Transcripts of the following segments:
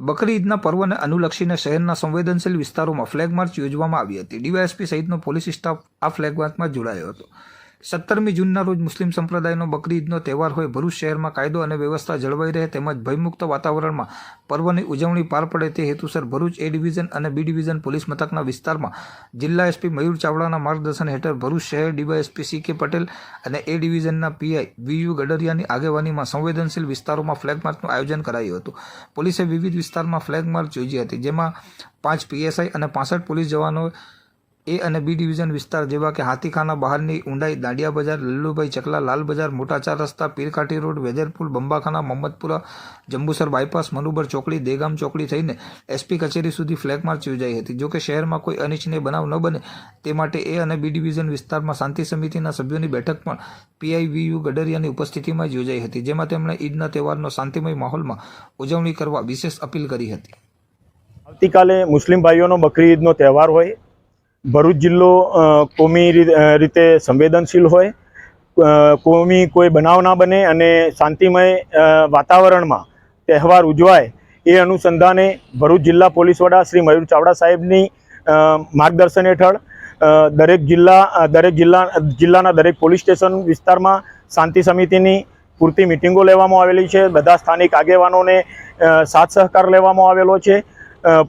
બકરી ઈદના પર્વને અનુલક્ષીને શહેરના સંવેદનશીલ વિસ્તારોમાં ફ્લેગ માર્ચ યોજવામાં આવી હતી. ડીવાયએસપી સહિતનો પોલીસ સ્ટાફ આ ફ્લેગ માર્ચમાં જોડાયો હતો. સત્તરમી જૂનના રોજ મુસ્લિમ સંપ્રદાયનો બકરી ઈદનો તહેવાર હોય, ભરૂચ શહેરમાં કાયદો અને વ્યવસ્થા જળવાઈ રહે તેમજ ભયમુક્ત વાતાવરણમાં પર્વની ઉજવણી પાર પડે તે હેતુસર ભરૂચ એ ડિવિઝન અને બી ડિવિઝન પોલીસ મથકના વિસ્તારમાં જિલ્લા એસપી મયુર ચાવડાના માર્ગદર્શન હેઠળ ભરૂચ શહેર ડીવાયએસપી સી કે પટેલ અને એ ડિવિઝનના પીઆઈ વીયુ ગડરિયાની આગેવાનીમાં સંવેદનશીલ વિસ્તારોમાં ફ્લેગ માર્ચનું આયોજન કરાયું હતું. પોલીસે વિવિધ વિસ્તારમાં ફ્લેગ માર્ચ યોજી હતી, જેમાં પાંચ પીએસઆઈ અને પાસઠ પોલીસ જવાનો એ અને બી ડિવિઝન વિસ્તાર જેવા કે હાથીખાના બહારની ઊંડાઈ, દાંડિયા બજાર, લલ્લુભાઈ ચકલા, લાલ બજાર મોટા ચાર રસ્તા પીરકાઠી રોડ વેજરપુલ બંબાખાના, મોહમ્મદપુરા, જંબુસર બાયપાસ, મનુબર ચોકડી, દેગામ ચોકડી થઈને એસપી કચેરી સુધી ફ્લેગ માર્ચ યોજાઈ હતી. જોકે શહેરમાં કોઈ અનિચ્છનીય બનાવ ન બને, તે માટે એ અને બી ડિવિઝન વિસ્તારમાં શાંતિ સમિતિના સભ્યોની બેઠક પણ પીઆઈવીયુ ગડરિયાની ઉપસ્થિતિમાં જ યોજાઈ હતી, જેમાં તેમણે ઈદના તહેવારનો શાંતિમય માહોલમાં ઉજવણી કરવા વિશેષ અપીલ કરી હતી. આવતીકાલે મુસ્લિમ ભાઈઓનો બકરી ઈદનો તહેવાર હોય ભરૂચ જિલ્લો કોમી રીતે સંવેદનશીલ હોય કોમી કોઈ બનાવ ના બને અને શાંતિમય વાતાવરણમાં તહેવાર ઉજવાય એ અનુસંધાને ભરૂચ જિલ્લા પોલીસ વડા શ્રી મયુર ચાવડા સાહેબની માર્ગદર્શન હેઠળ દરેક જિલ્લા દરેક જિલ્લા, જિલ્લાના દરેક પોલીસ સ્ટેશન વિસ્તારમાં શાંતિ સમિતિની પૂરતી મિટિંગો લેવામાં આવેલી છે. બધા સ્થાનિક આગેવાનોને સાથ સહકાર લેવામાં આવેલો છે.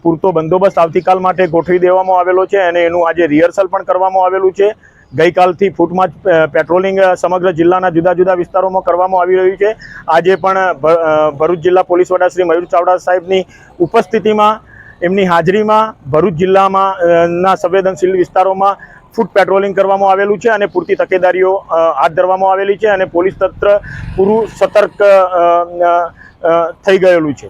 પૂરતો બંદોબસ્ત આવતીકાલ માટે ગોઠવી દેવામાં આવેલો છે અને એનું આજે રિહર્સલ પણ કરવામાં આવેલું છે. ગઈકાલથી ફૂટમાં પેટ્રોલિંગ સમગ્ર જિલ્લાના જુદા જુદા વિસ્તારોમાં કરવામાં આવી રહ્યું છે. આજે પણ ભરૂચ જિલ્લા પોલીસ વડા શ્રી મયુર ચાવડા સાહેબની ઉપસ્થિતિમાં, એમની હાજરીમાં ભરૂચ જિલ્લામાં ના સંવેદનશીલ વિસ્તારોમાં ફૂટ પેટ્રોલિંગ કરવામાં આવેલું છે અને પૂરતી તકેદારીઓ હાથ ધરવામાં આવેલી છે અને પોલીસ તંત્ર પૂરું સતર્ક થઈ ગયેલું છે.